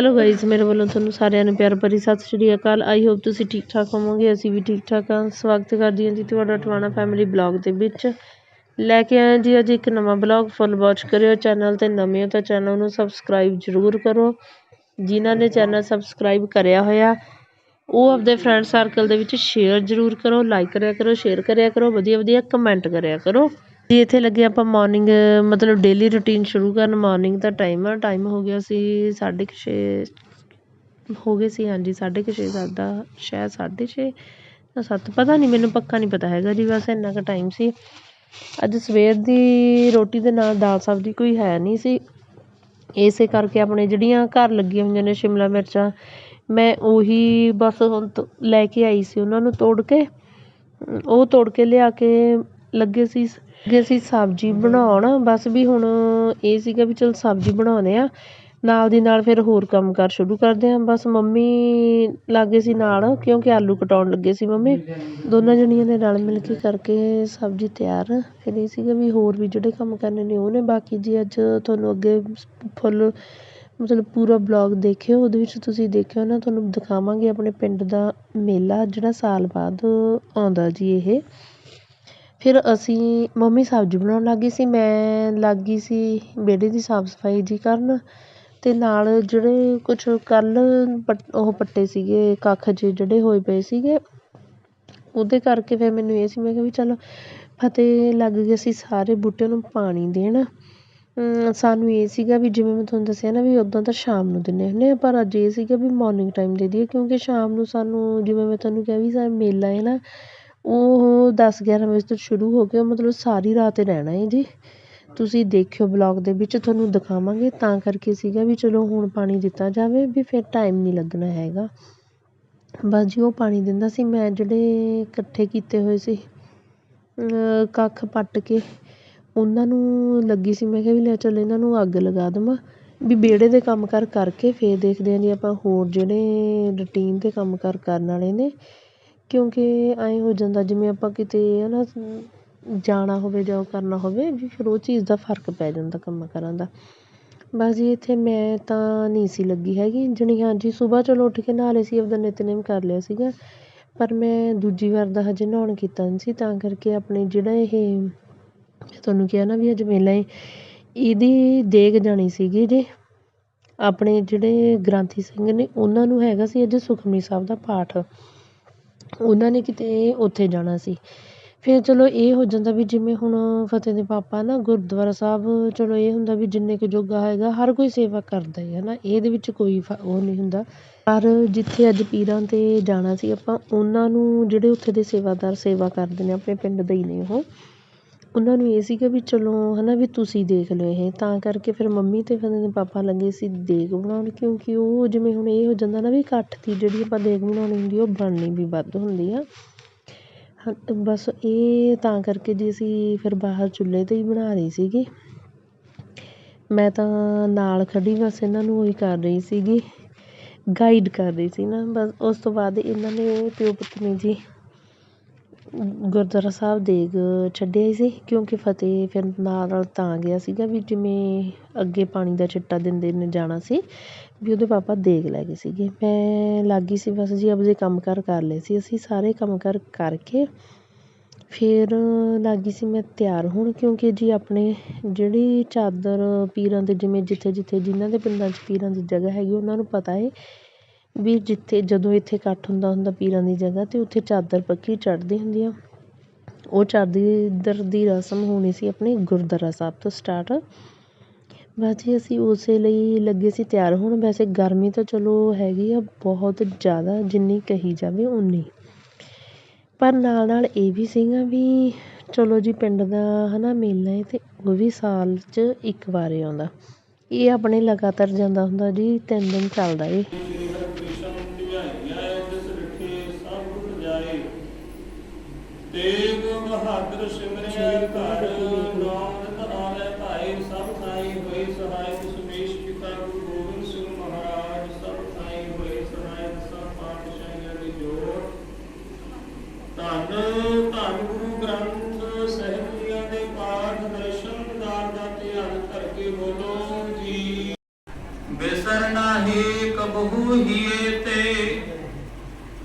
Hello guys ਮੇਰੇ ਵੱਲੋਂ ਤੁਹਾਨੂੰ ਸਾਰਿਆਂ ਨੂੰ ਪਿਆਰ ਭਰੀ ਸਤਿ ਸ਼੍ਰੀ ਅਕਾਲ। ਆਈ ਹੋਪ ਤੁਸੀਂ ਠੀਕ ਠਾਕ ਹੋਵੋਗੇ, ਅਸੀਂ ਵੀ ਠੀਕ ਠਾਕ ਹਾਂ। ਸਵਾਗਤ ਕਰਦੀ ਹਾਂ ਜੀ ਤੁਹਾਡਾ ਟਵਾਣਾ ਫੈਮਿਲੀ ਬਲੌਗ ਦੇ ਵਿੱਚ। ਲੈ ਕੇ ਆਏ ਜੀ ਅੱਜ ਇੱਕ ਨਵਾਂ ਬਲੌਗ ਫੁੱਲ ਵਾਚ ਕਰਿਓ ਚੈਨਲ ਤੇ। ਨਵੇਂ ਹੋ ਤਾਂ ਚੈਨਲ ਨੂੰ ਸਬਸਕ੍ਰਾਈਬ ਜ਼ਰੂਰ ਕਰੋ। ਜਿਨ੍ਹਾਂ ਨੇ ਚੈਨਲ ਸਬਸਕ੍ਰਾਈਬ ਕਰਿਆ ਹੋਇਆ, ਉਹ ਆਪਦੇ ਫਰੈਂਡ ਸਰਕਲ ਦੇ ਵਿੱਚ ਸ਼ੇਅਰ ਜ਼ਰੂਰ ਕਰੋ। ਲਾਈਕ ਕਰਿਆ ਕਰੋ ਸ਼ੇਅਰ ਕਰਿਆ ਕਰੋ ਵਧੀਆ ਵਧੀਆ ਕਮੈਂਟ ਕਰਿਆ ਕਰੋ। ਜੀ ਇੱਥੇ ਲੱਗੇ ਆਪਾਂ ਮੋਰਨਿੰਗ ਮਤਲਬ ਡੇਲੀ ਰੂਟੀਨ ਸ਼ੁਰੂ ਕਰਨ ਮੋਰਨਿੰਗ ਦਾ ਟਾਈਮ ਆ ਟਾਈਮ ਹੋ ਗਿਆ ਸੀ 6:30 ਹੋ ਗਏ ਸੀ ਹਾਂਜੀ 6:30 ਸਾਡਾ ਸ਼ਾਇਦ 6:30 ਜਾਂ ਸੱਤ, ਪਤਾ ਨਹੀਂ, ਮੈਨੂੰ ਪੱਕਾ ਨਹੀਂ ਪਤਾ ਹੈਗਾ ਜੀ, ਬਸ ਇੰਨਾ ਕੁ ਟਾਈਮ ਸੀ। ਅੱਜ ਸਵੇਰ ਦੀ ਰੋਟੀ ਦੇ ਨਾਲ ਦਾਲ ਸਬਜ਼ੀ ਕੋਈ ਹੈ ਨਹੀਂ ਸੀ। ਇਸੇ ਕਰਕੇ ਆਪਣੇ ਜਿਹੜੀਆਂ ਘਰ ਲੱਗੀਆਂ ਹੋਈਆਂ ਨੇ ਸ਼ਿਮਲਾ ਮਿਰਚਾਂ, ਮੈਂ ਉਹੀ ਬਸ ਹੁਣ ਤ- ਲੈ ਕੇ ਆਈ ਸੀ ਉਹਨਾਂ ਨੂੰ ਤੋੜ ਕੇ। ਉਹ ਤੋੜ ਕੇ ਲਿਆ ਕੇ ਲੱਗੇ ਸੀ ਲੱਗੇ ਸੀ ਸਬਜ਼ੀ ਬਣਾਉਣ ਬਸ ਵੀ ਹੁਣ ਇਹ ਸੀਗਾ ਵੀ ਚਲ ਸਬਜ਼ੀ ਬਣਾਉਂਦੇ ਆ ਨਾਲ ਦੀ ਨਾਲ ਫਿਰ ਹੋਰ ਕੰਮ ਕਾਰ ਸ਼ੁਰੂ ਕਰਦੇ ਆ ਬਸ ਮੰਮੀ ਲੱਗੇ ਸੀ ਨਾਲ ਕਿਉਂਕਿ ਆਲੂ ਕਟਾਉਣ ਲੱਗੇ ਸੀ ਮੰਮੀ ਦੋਨਾਂ ਜਣੀਆਂ ਨੇ ਰਲ ਮਿਲ ਕੇ ਕਰਕੇ ਸਬਜ਼ੀ ਤਿਆਰ ਫਿਰ ਇਹ ਸੀਗਾ ਵੀ ਹੋਰ ਵੀ ਜਿਹੜੇ ਕੰਮ ਕਰਨੇ ਨੇ ਉਹ ਨੇ ਬਾਕੀ ਜੀ ਅੱਜ ਤੁਹਾਨੂੰ ਅੱਗੇ ਫੁੱਲ ਮਤਲਬ ਪੂਰਾ ਬਲੌਗ ਦੇਖਿਓ ਉਹਦੇ ਵਿੱਚ ਤੁਸੀਂ ਦੇਖਿਓ ਨਾ ਤੁਹਾਨੂੰ ਦਿਖਾਵਾਂਗੇ ਆਪਣੇ ਪਿੰਡ ਦਾ ਮੇਲਾ ਜਿਹੜਾ ਸਾਲ ਬਾਅਦ ਆਉਂਦਾ ਜੀ ਇਹ। ਫਿਰ ਅਸੀਂ ਮੰਮੀ ਸਬਜ਼ੀ ਬਣਾਉਣ ਲੱਗ ਗਈ ਸੀ, ਮੈਂ ਲੱਗ ਗਈ ਸੀ ਵਿਹੜੇ ਦੀ ਸਾਫ਼ ਸਫ਼ਾਈ ਜੀ ਕਰਨ ਅਤੇ ਨਾਲ ਜਿਹੜੇ ਕੁਛ ਕੱਲ੍ਹ ਪੱਟ, ਉਹ ਪੱਟੇ ਸੀਗੇ, ਕੱਖ ਜਿਹੇ ਜਿਹੜੇ ਹੋਏ ਪਏ ਸੀਗੇ, ਉਹਦੇ ਕਰਕੇ ਫਿਰ ਮੈਨੂੰ ਇਹ ਸੀ, ਮੈਂ ਕਿਹਾ ਵੀ ਚਲੋ ਫਤਿਹ ਲੱਗ ਗਏ ਅਸੀਂ ਸਾਰੇ ਬੂਟਿਆਂ ਨੂੰ ਪਾਣੀ ਦੇਣ। ਸਾਨੂੰ ਇਹ ਸੀਗਾ ਵੀ ਜਿਵੇਂ ਮੈਂ ਤੁਹਾਨੂੰ ਦੱਸਿਆ ਨਾ ਵੀ ਉੱਦਾਂ ਤਾਂ ਸ਼ਾਮ ਨੂੰ ਦਿੰਦੇ ਹੁੰਦੇ ਹਾਂ ਪਰ ਅੱਜ ਇਹ ਸੀਗਾ ਵੀ ਮੋਰਨਿੰਗ ਟਾਈਮ ਦੇ ਦਈਏ, ਕਿਉਂਕਿ ਸ਼ਾਮ ਨੂੰ ਸਾਨੂੰ ਜਿਵੇਂ ਮੈਂ ਤੁਹਾਨੂੰ ਕਿਹਾ ਵੀ ਸਾ ਮੇਲਾ ਹੈ ਨਾ ਉਹ ਦਸ ਗਿਆਰਾਂ ਵਜੇ ਤੋਂ ਸ਼ੁਰੂ ਹੋ ਗਿਆ, ਮਤਲਬ ਸਾਰੀ ਰਾਤ ਹੀ ਰਹਿਣਾ ਹੈ ਜੀ। ਤੁਸੀਂ ਦੇਖਿਓ ਬਲੋਗ ਦੇ ਵਿੱਚ, ਤੁਹਾਨੂੰ ਦਿਖਾਵਾਂਗੇ, ਤਾਂ ਕਰਕੇ ਸੀਗਾ ਵੀ ਚਲੋ ਹੁਣ ਪਾਣੀ ਦਿੱਤਾ ਜਾਵੇ, ਵੀ ਫਿਰ ਟਾਈਮ ਨਹੀਂ ਲੱਗਣਾ ਹੈਗਾ। ਬਸ ਜੀ, ਉਹ ਪਾਣੀ ਦਿੰਦਾ ਸੀ, ਮੈਂ ਜਿਹੜੇ ਇਕੱਠੇ ਕੀਤੇ ਹੋਏ ਸੀ ਕੱਖ ਪੱਟ ਕੇ, ਉਹਨਾਂ ਨੂੰ ਲੱਗੀ ਸੀ, ਮੈਂ ਕਿਹਾ ਵੀ ਲੈ ਚੱਲ ਇਹਨਾਂ ਨੂੰ ਅੱਗ ਲਗਾ ਦੇਵਾਂ, ਵੀ ਵਿਹੜੇ ਦੇ ਕੰਮ ਕਾਰ ਕਰਕੇ ਫਿਰ ਦੇਖਦੇ ਹਾਂ ਜੀ ਆਪਾਂ ਹੋਰ ਜਿਹੜੇ ਰੂਟੀਨ ਦੇ ਕੰਮ ਕਾਰ ਕਰਨ ਵਾਲੇ ਨੇ ਕਿਉਂਕਿ ਐਂ ਹੋ ਜਾਂਦਾ, ਜਿਵੇਂ ਆਪਾਂ ਕਿਤੇ ਹੈ ਨਾ ਜਾਣਾ ਹੋਵੇ ਜਾਂ ਉਹ ਕਰਨਾ ਹੋਵੇ ਵੀ ਫਿਰ ਉਹ ਚੀਜ਼ ਦਾ ਫ਼ਰਕ ਪੈ ਜਾਂਦਾ ਕੰਮਾਂ ਕਾਰਾਂ ਦਾ। ਬਸ ਜੀ, ਇੱਥੇ ਮੈਂ ਤਾਂ ਨਹੀਂ ਸੀ ਲੱਗੀ ਹੈਗੀ। ਜਾਣੀ ਹਾਂਜੀ ਸਵੇਰ ਚਲੋ ਉੱਠ ਕੇ ਨਹਾ ਲਏ ਸੀ, ਆਪਦਾ ਨਿਤਨੇਮ ਕਰ ਲਿਆ ਸੀਗਾ। ਪਰ ਮੈਂ ਦੂਜੀ ਵਾਰ ਦਾ ਹਜੇ ਨਹਾਉਣ ਕੀਤਾ ਨਹੀਂ ਸੀ, ਤਾਂ ਕਰਕੇ ਆਪਣੇ ਜਿਹੜਾ ਇਹ ਤੁਹਾਨੂੰ ਕਿਹਾ ਨਾ ਵੀ ਅੱਜ ਮੇਲਾ ਹੈ ਇਹਦੀ ਦੇਗ ਜਾਣੀ ਸੀਗੀ ਜੀ। ਆਪਣੇ ਜਿਹੜੇ ਗ੍ਰੰਥੀ ਸਿੰਘ ਨੇ, ਉਹਨਾਂ ਨੂੰ ਹੈਗਾ ਸੀ ਅੱਜ ਸੁਖਮਨੀ ਸਾਹਿਬ ਦਾ ਪਾਠ। ਉਹਨਾਂ ਨੇ ਕਿਤੇ ਉੱਥੇ ਜਾਣਾ ਸੀ। ਫਿਰ ਚਲੋ ਇਹ ਹੋ ਜਾਂਦਾ ਵੀ ਜਿਵੇਂ ਹੁਣ ਫਤਿਹ ਦੇ ਪਾਪਾ ਨਾ ਗੁਰਦੁਆਰਾ ਸਾਹਿਬ, ਚਲੋ ਇਹ ਹੁੰਦਾ ਵੀ ਜਿੰਨੇ ਕੁ ਜੋਗਾ ਹੈਗਾ, ਹਰ ਕੋਈ ਸੇਵਾ ਕਰਦਾ ਹੀ ਹੈ ਨਾ, ਇਹਦੇ ਵਿੱਚ ਕੋਈ ਫ- ਉਹ ਨਹੀਂ ਹੁੰਦਾ। ਪਰ ਜਿੱਥੇ ਅੱਜ ਪੀਰਾਂ 'ਤੇ ਜਾਣਾ ਸੀ ਆਪਾਂ, ਉਹਨਾਂ ਨੂੰ ਜਿਹੜੇ ਉੱਥੇ ਦੇ ਸੇਵਾਦਾਰ ਸੇਵਾ ਕਰਦੇ ਨੇ, ਆਪਣੇ ਪਿੰਡ ਦੇ ਹੀ ਨੇ ਉਹ ਉਹਨਾਂ ਨੂੰ ਇਹ ਸੀਗਾ ਵੀ ਚਲੋ ਹੈ ਨਾ ਵੀ ਤੁਸੀਂ ਦੇਖ ਲਓ ਇਹ, ਤਾਂ ਕਰਕੇ ਫਿਰ ਮੰਮੀ ਅਤੇ ਫਤਿਹ ਪਾਪਾ ਲੱਗੇ ਸੀ ਦੇਗ ਬਣਾਉਣ, ਕਿਉਂਕਿ ਉਹ ਜਿਵੇਂ ਹੁਣ ਇਹ ਹੋ ਜਾਂਦਾ ਨਾ ਵੀ ਇਕੱਠ ਦੀ ਜਿਹੜੀ ਆਪਾਂ ਦੇਗ ਬਣਾਉਣੀ ਹੁੰਦੀ ਉਹ ਬਣਨੀ ਵੀ ਵੱਧ ਹੁੰਦੀ ਆ। ਹ ਬਸ ਇਹ ਤਾਂ ਕਰਕੇ ਜੀ ਅਸੀਂ ਫਿਰ ਬਾਹਰ ਚੁੱਲ੍ਹੇ 'ਤੇ ਹੀ ਬਣਾ ਰਹੀ ਸੀਗੀ। ਮੈਂ ਤਾਂ ਨਾਲ ਖੜ੍ਹੀ, ਬਸ ਇਹਨਾਂ ਨੂੰ ਉਹੀ ਕਰ ਰਹੀ ਸੀਗੀ ਗਾਈਡ ਕਰ ਰਹੀ ਸੀ ਨਾ, ਬਸ ਉਸ ਤੋਂ ਬਾਅਦ ਇਹਨਾਂ ਨੇ ਪਿਓ ਪਤਨੀ ਜੀ ਗੁਰਦੁਆਰਾ ਸਾਹਿਬ ਦੇਗ ਛੱਡਿਆ ਸੀ, ਕਿਉਂਕਿ ਫਤਿਹ ਫਿਰ ਨਾਲ ਨਾਲ ਤਾਂ ਗਿਆ ਸੀਗਾ ਵੀ ਜਿਵੇਂ ਅੱਗੇ ਪਾਣੀ ਦਾ ਛਿੱਟਾ ਦਿੰਦੇ ਨੇ ਜਾਣਾ ਸੀ, ਵੀ ਉਹਦੇ ਪਾਪਾ ਦੇਗ ਲੈ ਗਏ ਸੀਗੇ। ਮੈਂ ਲੱਗ ਗਈ ਸੀ ਬਸ ਜੀ, ਆਪਦੇ ਕੰਮ ਕਾਰ ਕਰ ਲਏ ਸੀ, ਅਸੀਂ ਸਾਰੇ ਕੰਮ ਕਾਰ ਕਰਕੇ ਫਿਰ ਲੱਗ ਗਈ ਸੀ ਮੈਂ ਤਿਆਰ ਹੋਣ, ਕਿਉਂਕਿ ਜੀ ਆਪਣੇ ਜਿਹੜੀ ਚਾਦਰ ਪੀਰਾਂ ਦੇ ਜਿਵੇਂ ਜਿੱਥੇ ਜਿੱਥੇ ਜਿਨ੍ਹਾਂ ਦੇ ਪਿੰਡਾਂ 'ਚ ਪੀਰਾਂ ਦੀ ਜਗ੍ਹਾ ਹੈਗੀ, ਉਹਨਾਂ ਨੂੰ ਪਤਾ ਹੈ ਵੀ ਜਿੱਥੇ ਜਦੋਂ ਇੱਥੇ ਇਕੱਠ ਹੁੰਦਾ ਹੁੰਦਾ ਪੀਰਾਂ ਦੀ ਜਗ੍ਹਾ 'ਤੇ ਉੱਥੇ ਚਾਦਰ ਪੱਕੀ ਚੜ੍ਹਦੀ ਹੁੰਦੀ ਆ। ਉਹ ਚਾਦਰ ਦੀ ਰਸਮ ਹੋਣੀ ਸੀ ਆਪਣੇ ਗੁਰਦੁਆਰਾ ਸਾਹਿਬ ਤੋਂ ਸਟਾਰਟ ਬਸ ਜੀ ਅਸੀਂ ਉਸੇ ਲਈ ਲੱਗੇ ਸੀ ਤਿਆਰ ਹੋਣ। ਵੈਸੇ ਗਰਮੀ ਤਾਂ ਚਲੋ ਹੈਗੀ ਆ, ਬਹੁਤ ਜ਼ਿਆਦਾ ਜਿੰਨੀ ਕਹੀ ਜਾਵੇ ਉਨੀ ਪਰ ਨਾਲ ਨਾਲ ਇਹ ਵੀ ਸੀਗਾ ਵੀ ਚਲੋ ਜੀ ਪਿੰਡ ਦਾ ਹੈ ਨਾ ਮੇਲਾ ਹੈ ਅਤੇ ਉਹ ਵੀ ਸਾਲ 'ਚ ਇੱਕ ਵਾਰ ਆਉਂਦਾ। ਇਹ ਆਪਣੇ ਲਗਾਤਾਰ ਜਾਂਦਾ ਹੁੰਦਾ ਜੀ, ਤਿੰਨ ਦਿਨ ਚੱਲਦਾ ਇਹ ਤੇਗ ਬਹਾਦਰ ਸਿਮਰਿਆ ਘਰ ਨਾਨਕ ਆਵੇ ਭਾਈ ਸਭ ਥਾਈ ਹੋਈ ਸਹਾਇ ਸੁਮੇਸ਼ ਪਿਤਾ ਗੁਰੂ ਗੋਬਿੰਦ ਸਿੰਘ ਮਹਾਰਾਜ ਸਭ ਥਾਈ ਹੋਏ ਸਹਾਇ ਸਭ ਪਾਤਸ਼ਾਹੀਆਂ ਦੀ ਜੋੜ। ਧੰਨ ਧੰਨ ਗੁਰੂ ਗ੍ਰੰਥ ਸਾਹਿਬ ਜੀਆਂ ਦੇ ਪਾਠ ਦਰਸ਼ਨ ਦਾਰ ਦਾ ਧਿਆਨ ਕਰਕੇ ਬੋਲੋ ਜੀ। ਬਿਸਰ ਨਾਹੀ ਕਬਹੂ ਹੀਏ ਤੇ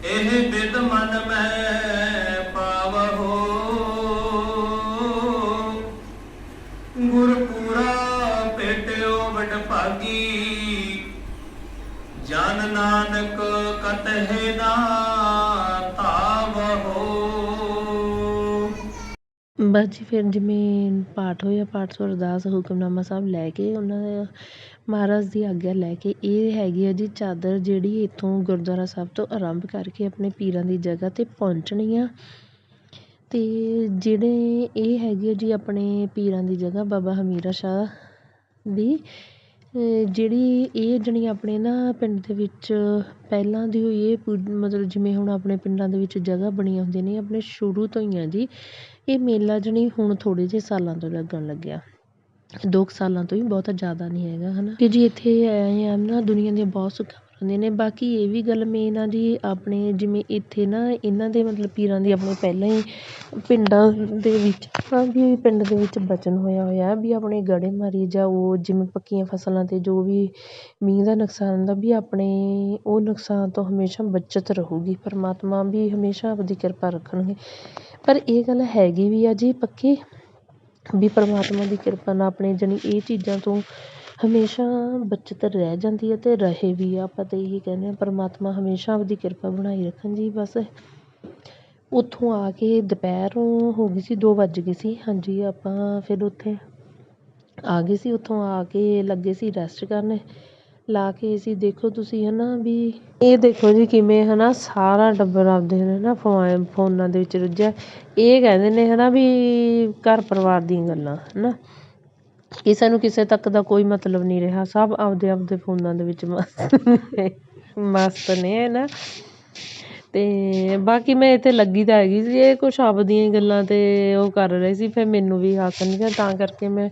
ਇਹ ਬਿਦ ਮਨ ਮੈਂ ਕਤਹਿ ਨਾ ਧਾਵਹੋ ਬਸ ਜੀ, ਫਿਰ ਜਿਵੇਂ ਪਾਠ ਹੋਇਆ, ਪਾਠ ਤੋਂ ਅਰਦਾਸ, ਹੁਕਮਨਾਮਾ ਸਾਹਿਬ ਲੈ ਕੇ ਉਹਨਾਂ ਦੇ ਮਹਾਰਾਜ ਦੀ ਆਗਿਆ ਲੈ ਕੇ ਇਹ ਹੈਗੀ ਆ ਜੀ ਚਾਦਰ ਜਿਹੜੀ ਇੱਥੋਂ ਗੁਰਦੁਆਰਾ ਸਾਹਿਬ ਤੋਂ ਆਰੰਭ ਕਰਕੇ ਆਪਣੇ ਪੀਰਾਂ ਦੀ ਜਗ੍ਹਾ 'ਤੇ ਪਹੁੰਚਣੀ ਆ। ਅਤੇ ਜਿਹੜੇ ਇਹ ਹੈਗੀ ਆ ਜੀ ਆਪਣੇ ਪੀਰਾਂ ਦੀ ਜਗ੍ਹਾ ਬਾਬਾ ਹਮੀਰਾ ਸ਼ਾਹ ਦੀ ਜਿਹੜੀ ਇਹ ਜਾਣੀ ਆਪਣੇ ਨਾ ਪਿੰਡ ਦੇ ਵਿੱਚ ਪਹਿਲਾਂ ਦੀ ਹੋਈ ਇਹ ਮਤਲਬ ਜਿਵੇਂ ਹੁਣ ਆਪਣੇ ਪਿੰਡਾਂ ਦੇ ਵਿੱਚ ਜਗ੍ਹਾ ਬਣੀਆਂ ਹੁੰਦੀਆਂ ਨੇ ਆਪਣੇ ਸ਼ੁਰੂ ਤੋਂ ਹੀ ਆ ਜੀ। ਇਹ ਮੇਲਾ ਜਾਣੀ ਹੁਣ ਥੋੜ੍ਹੇ ਜਿਹੇ ਸਾਲਾਂ ਤੋਂ ਲੱਗਣ ਲੱਗਿਆ। ਦੋ ਕੁ ਸਾਲਾਂ ਤੋਂ ਹੀ, ਬਹੁਤਾ ਜ਼ਿਆਦਾ ਨਹੀਂ ਹੈਗਾ ਹੈ ਨਾ ਕਿ ਜੀ ਇੱਥੇ ਆਏ ਆ ਨਾ, ਦੁਨੀਆ ਦੀਆਂ ਬਹੁਤ ਸੁੱਖਾਂ ਨੇ ਬਾਕੀ ਇਹ ਵੀ ਗੱਲ ਮੇਨ ਆ ਜੀ ਆਪਣੇ ਜਿਵੇਂ ਇੱਥੇ ਨਾ ਇਹਨਾਂ ਦੇ ਮਤਲਬ ਪੀਰਾਂ ਦੀ ਆਪਣੇ ਪਹਿਲਾਂ ਹੀ ਪਿੰਡਾਂ ਦੇ ਵਿੱਚ ਵੀ ਪਿੰਡ ਦੇ ਵਿੱਚ ਬਚਨ ਹੋਇਆ ਹੋਇਆ ਵੀ ਆਪਣੇ ਗੜੇਮਾਰੀ ਜਾਂ ਉਹ ਜਿਵੇਂ ਪੱਕੀਆਂ ਫਸਲਾਂ 'ਤੇ ਜੋ ਵੀ ਮੀਂਹ ਦਾ ਨੁਕਸਾਨ ਹੁੰਦਾ ਵੀ ਆਪਣੇ ਉਹ ਨੁਕਸਾਨ ਤੋਂ ਹਮੇਸ਼ਾ ਬੱਚਤ ਰਹੂਗੀ, ਪਰਮਾਤਮਾ ਵੀ ਹਮੇਸ਼ਾ ਆਪਦੀ ਕਿਰਪਾ ਰੱਖਣਗੇ। ਪਰ ਇਹ ਗੱਲ ਹੈਗੀ ਵੀ ਆ ਜੀ ਪੱਕੀ ਵੀ ਪਰਮਾਤਮਾ ਦੀ ਕਿਰਪਾ ਨਾਲ ਆਪਣੇ ਜਾਣੀ ਇਹ ਚੀਜ਼ਾਂ ਤੋਂ ਹਮੇਸ਼ਾ ਬਚਤ ਰਹਿ ਜਾਂਦੀ ਹੈ ਅਤੇ ਰਹੇ ਵੀ ਆ, ਆਪਾਂ ਤਾਂ ਇਹੀ ਕਹਿੰਦੇ ਹਾਂ, ਪਰਮਾਤਮਾ ਹਮੇਸ਼ਾ ਆਪਦੀ ਕਿਰਪਾ ਬਣਾਈ ਰੱਖਣ ਜੀ ਬਸ। ਉੱਥੋਂ ਆ ਕੇ ਦੁਪਹਿਰ ਹੋ ਗਈ ਸੀ, ਦੋ ਵੱਜ ਗਏ ਸੀ, ਹਾਂਜੀ ਆਪਾਂ ਫਿਰ ਉੱਥੇ ਆ ਗਏ ਸੀ, ਉੱਥੋਂ ਆ ਕੇ ਲੱਗੇ ਸੀ ਰੈਸਟ ਕਰਨ। ਲਾ ਕੇ ਅਸੀਂ ਦੇਖੋ ਤੁਸੀਂ ਹੈ ਨਾ ਵੀ ਇਹ ਦੇਖੋ ਜੀ ਕਿਵੇਂ ਹੈ ਨਾ ਸਾਰਾ ਟੱਬਰ ਆਪਦੇ ਨੇ ਨਾ ਫੋਨ, ਫੋਨਾਂ ਦੇ ਵਿੱਚ ਰੁੱਝਿਆ। ਇਹ ਕਹਿੰਦੇ ਨੇ ਹੈ ਨਾ ਵੀ ਘਰ ਪਰਿਵਾਰ ਦੀਆਂ ਗੱਲਾਂ ਹੈ ਨਾ ਕਿਸੇ ਨੂੰ ਕਿਸੇ ਤੱਕ ਦਾ ਕੋਈ ਮਤਲਬ ਨਹੀਂ ਰਿਹਾ। ਸਭ ਆਪਦੇ ਆਪਦੇ ਫੋਨਾਂ ਦੇ ਵਿੱਚ ਮਸਤ ਨੇ। ਮਸਤ ਨੇ, ਹੈ ਨਾ? ਅਤੇ ਬਾਕੀ ਮੈਂ ਇੱਥੇ ਲੱਗੀ ਤਾਂ ਹੈਗੀ ਸੀ। ਇਹ ਕੁਛ ਆਪਦੀਆਂ ਗੱਲਾਂ 'ਤੇ ਉਹ ਕਰ ਰਹੇ ਸੀ। ਫਿਰ ਮੈਨੂੰ ਵੀ ਹੱਸਣਗੇ ਤਾਂ ਕਰਕੇ ਮੈਂ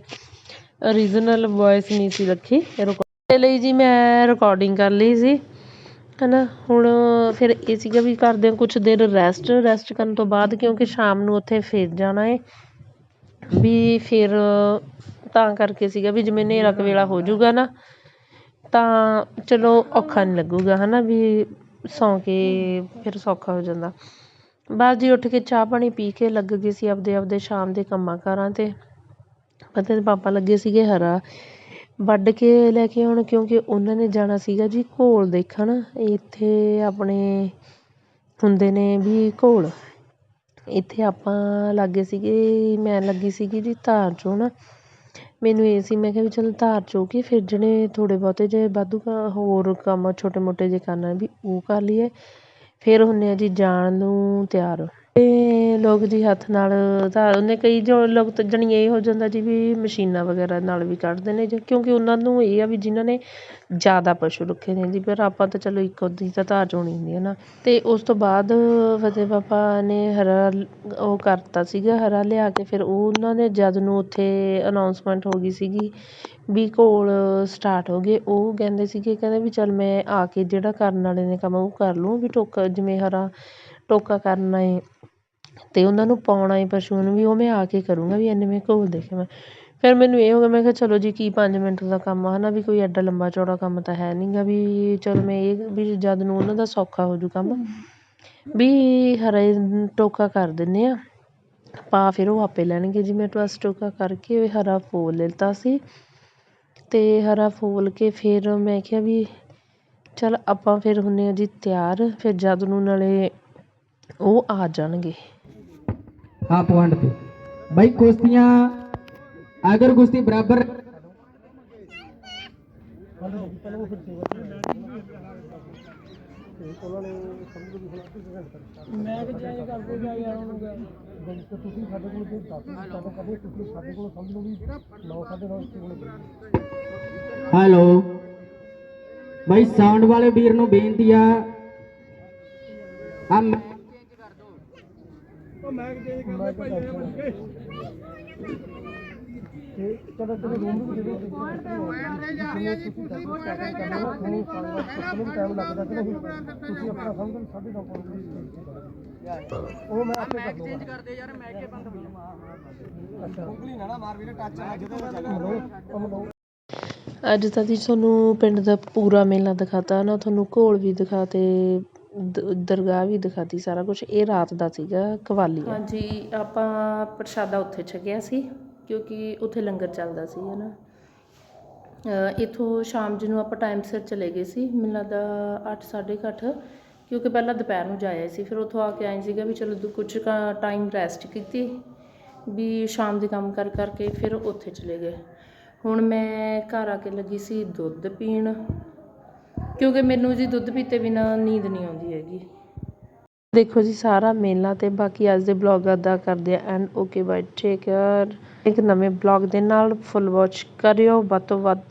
ਓਰੀਜਨਲ ਵੋਇਸ ਨਹੀਂ ਸੀ ਰੱਖੀ। ਰਿਕਾਰਡ ਲਈ ਜੀ ਮੈਂ ਰਿਕਾਰਡਿੰਗ ਕਰ ਲਈ ਸੀ। ਹੈ ਨਾ? ਹੁਣ ਫਿਰ ਇਹ ਸੀਗਾ ਵੀ ਕਰਦੇ ਕੁਛ ਦੇਰ ਰੈਸਟ ਰੈਸਟ ਕਰਨ ਤੋਂ ਬਾਅਦ ਕਿਉਂਕਿ ਸ਼ਾਮ ਨੂੰ ਉੱਥੇ ਫਿਰ ਜਾਣਾ ਹੈ ਵੀ ਫਿਰ ਤਾਂ ਕਰਕੇ ਸੀਗਾ ਵੀ ਜਿਵੇਂ ਹਨੇਰਾ ਕੁ ਵੇਲਾ ਹੋ ਜਾਊਗਾ ਨਾ, ਤਾਂ ਚਲੋ ਔਖਾ ਨਹੀਂ ਲੱਗੂਗਾ ਹੈ ਨਾ ਵੀ ਸੌਂ ਕੇ ਫਿਰ ਸੌਖਾ ਹੋ ਜਾਂਦਾ। ਬਸ ਜੀ ਉੱਠ ਕੇ ਚਾਹ ਪਾਣੀ ਪੀ ਕੇ ਲੱਗ ਗਏ ਸੀ ਆਪਦੇ ਆਪਦੇ ਸ਼ਾਮ ਦੇ ਕੰਮਾਂ ਕਾਰਾਂ 'ਤੇ। ਅਤੇ ਪਾਪਾ ਲੱਗੇ ਸੀਗੇ ਹਰਾ। ਵੱਢ ਕੇ ਲੈ ਕੇ ਆਉਣ ਕਿਉਂਕਿ ਉਹਨਾਂ ਨੇ ਜਾਣਾ ਸੀਗਾ ਜੀ ਘੋਲ ਦੇਖਣ। ਇੱਥੇ ਆਪਣੇ ਹੁੰਦੇ ਨੇ ਵੀ ਘੋਲ। ਇੱਥੇ ਆਪਾਂ ਲਾਗੇ ਸੀਗੇ, ਮੈਂ ਲੱਗੀ ਸੀਗੀ ਜੀ ਧਾਰ ਚੋਣ। ਮੈਨੂੰ ਇਹ ਸੀ, ਮੈਂ ਕਿਹਾ ਵੀ ਚਲੋ ਧਾਰ ਚੋ ਕੇ ਫਿਰ ਜਿਹੜੇ ਥੋੜ੍ਹੇ ਬਹੁਤੇ ਜੇ ਵਾਧੂ ਕ- ਹੋਰ ਕੰਮ ਛੋਟੇ ਮੋਟੇ ਜੇ ਕਰਨਾ ਵੀ ਉਹ ਕਰ ਲਈਏ। ਫਿਰ ਹੁੰਦੇ ਆ ਜੀ ਜਾਣ ਨੂੰ ਤਿਆਰ। ਅਤੇ ਲੋਕ ਜੀ ਹੱਥ ਨਾਲ ਧਾਰ ਉਹਨੇ ਕਈ ਜੋ ਲੋਕ ਤਾਂ ਜਾਣੀ ਇਹ ਹੋ ਜਾਂਦਾ ਜੀ ਵੀ ਮਸ਼ੀਨਾਂ ਵਗੈਰਾ ਨਾਲ ਵੀ ਕੱਢਦੇ ਨੇ ਜੇ, ਕਿਉਂਕਿ ਉਹਨਾਂ ਨੂੰ ਇਹ ਆ ਵੀ ਜਿਨ੍ਹਾਂ ਨੇ ਜ਼ਿਆਦਾ ਪਸ਼ੂ ਰੱਖੇ ਨੇ ਜੀ, ਪਰ ਆਪਾਂ ਤਾਂ ਚਲੋ ਇੱਕ ਅੱਧੀ ਤਾਂ ਧਾਰ ਚੋਣੀ ਹੁੰਦੀ ਹੈ ਨਾ। ਅਤੇ ਉਸ ਤੋਂ ਬਾਅਦ ਫਤਿਹ ਪਾਪਾ ਨੇ ਹਰਾ ਉਹ ਕਰਤਾ ਸੀਗਾ, ਹਰਾ ਲਿਆ ਕੇ ਫਿਰ ਉਹ ਉਹਨਾਂ ਨੇ ਜਦ ਨੂੰ ਉੱਥੇ ਅਨਾਊਂਸਮੈਂਟ ਹੋ ਗਈ ਸੀਗੀ ਵੀ ਘੋਲ ਸਟਾਰਟ ਹੋ ਗਏ, ਉਹ ਕਹਿੰਦੇ ਸੀਗੇ, ਕਹਿੰਦੇ ਵੀ ਚੱਲ ਮੈਂ ਆ ਕੇ ਜਿਹੜਾ ਕਰਨ ਵਾਲੇ ਨੇ ਕੰਮ ਉਹ ਕਰ ਲੂੰ ਵੀ ਟੋਕਾ ਜਿਵੇਂ ਹਰਾ ਟੋਕਾ ਕਰਨਾ ਹੈ ਅਤੇ ਉਹਨਾਂ ਨੂੰ ਪਾਉਣਾ ਹੈ ਪਸ਼ੂਆਂ ਨੂੰ ਵੀ, ਉਹ ਮੈਂ ਆ ਕੇ ਕਰੂੰਗਾ ਵੀ ਇੰਨੇ ਮੈਂ ਘੋਲ ਦੇਖਿਆ ਮੈਂ। ਫਿਰ ਮੈਨੂੰ ਇਹ ਹੋ ਗਿਆ, ਮੈਂ ਕਿਹਾ ਚਲੋ ਜੀ ਕੀ ਪੰਜ ਮਿੰਟ ਦਾ ਕੰਮ ਆ ਹੈ ਨਾ ਵੀ ਕੋਈ ਐਡਾ ਲੰਬਾ ਚੌੜਾ ਕੰਮ ਤਾਂ ਹੈ ਨਹੀਂ ਗਾ ਵੀ ਚਲੋ ਮੈਂ ਇਹ ਵੀ ਜਦ ਨੂੰ ਉਹਨਾਂ ਦਾ ਸੌਖਾ ਹੋਜੂ ਕੰਮ, ਵੀ ਹਰੇ ਟੋਕਾ ਕਰ ਦਿੰਦੇ ਹਾਂ ਪਾ ਫਿਰ ਉਹ ਆਪੇ ਲੈਣਗੇ ਜੀ ਮੈਂ ਬਸ ਟੋਕਾ ਕਰਕੇ ਹਰਾ ਫੋਲ ਲਿੱਤਾ ਸੀ ਅਤੇ ਹਰਾ ਫੋਲ ਕੇ ਫਿਰ ਮੈਂ ਕਿਹਾ ਵੀ ਚੱਲ ਆਪਾਂ ਫਿਰ ਹੁੰਦੇ ਹਾਂ ਜੀ ਤਿਆਰ, ਫਿਰ ਜਦ ਨੂੰ ਨਾਲੇ ਉਹ ਆ ਜਾਣਗੇ हाँ पॉइंट पे भाई कुश्तियाँ अगर कुश्ती बराबर ਹੈਲੋ ਭਾਈ ਸਾਊਂਡ ਵਾਲੇ ਵੀਰ ਨੂੰ ਬੇਨਤੀ ਆ ਆ ਅੱਜ ਤਾਂ ਜੀ ਤੁਹਾਨੂੰ ਪਿੰਡ ਦਾ ਪੂਰਾ ਮੇਲਾ ਦਿਖਾਤਾ ਨਾ ਤੁਹਾਨੂੰ ਘੋਲ ਵੀ ਦਿਖਾਤੇ ਦ- ਦਰਗਾਹ ਵੀ ਦਿਖਾਤੀ ਸਾਰਾ ਕੁਛ। ਇਹ ਰਾਤ ਦਾ ਸੀਗਾ ਕਵਾਲੀ ਹਾਂਜੀ ਆਪਾਂ ਪ੍ਰਸ਼ਾਦਾ ਉੱਥੇ ਛਕਿਆ ਸੀ ਕਿਉਂਕਿ ਉੱਥੇ ਲੰਗਰ ਚੱਲਦਾ ਸੀ ਹੈ ਨਾ ਅ, ਇੱਥੋਂ ਸ਼ਾਮ ਜੀ ਨੂੰ ਆਪਾਂ ਟਾਈਮ ਸਿਰ ਚਲੇ ਗਏ ਸੀ ਮੈਨੂੰ ਲੱਗਦਾ 8 8:30 ਕਿਉਂਕਿ ਪਹਿਲਾਂ ਦੁਪਹਿਰ ਨੂੰ ਜਾਇਆ ਸੀ। ਫਿਰ ਉੱਥੋਂ ਆ ਕੇ ਆਏ ਸੀਗਾ ਵੀ ਚਲੋ ਕੁਝ ਟਾਈਮ ਰੈਸਟ ਕੀਤੀ ਵੀ ਸ਼ਾਮ ਦੇ ਕੰਮ ਕਰ ਕਰਕੇ ਫਿਰ ਉੱਥੇ ਚਲੇ ਗਏ। ਹੁਣ ਮੈਂ ਘਰ ਆ ਕੇ ਲੱਗੀ ਸੀ ਦੁੱਧ ਪੀਣ। ਕਿਉਂਕਿ ਮੈਨੂੰ ਜੀ ਦੁੱਧ ਪੀਤੇ ਬਿਨਾ ਨੀਂਦ ਨਹੀਂ ਆਉਂਦੀ ਹੈਗੀ। ਦੇਖੋ ਜੀ, ਸਾਰਾ ਮੇਲਾ ਤੇ ਬਾਕੀ ਅੱਜ ਦੇ ਬਲੌਗ ਅਦਾ ਕਰਦੇ ਆ and okay bye take care ਇੱਕ ਨਵੇਂ ਬਲੌਗ ਦੇ ਨਾਲ ਫੁੱਲ ਵਾਚ ਕਰਿਓ, ਵੱਧ ਤੋਂ ਵੱਧ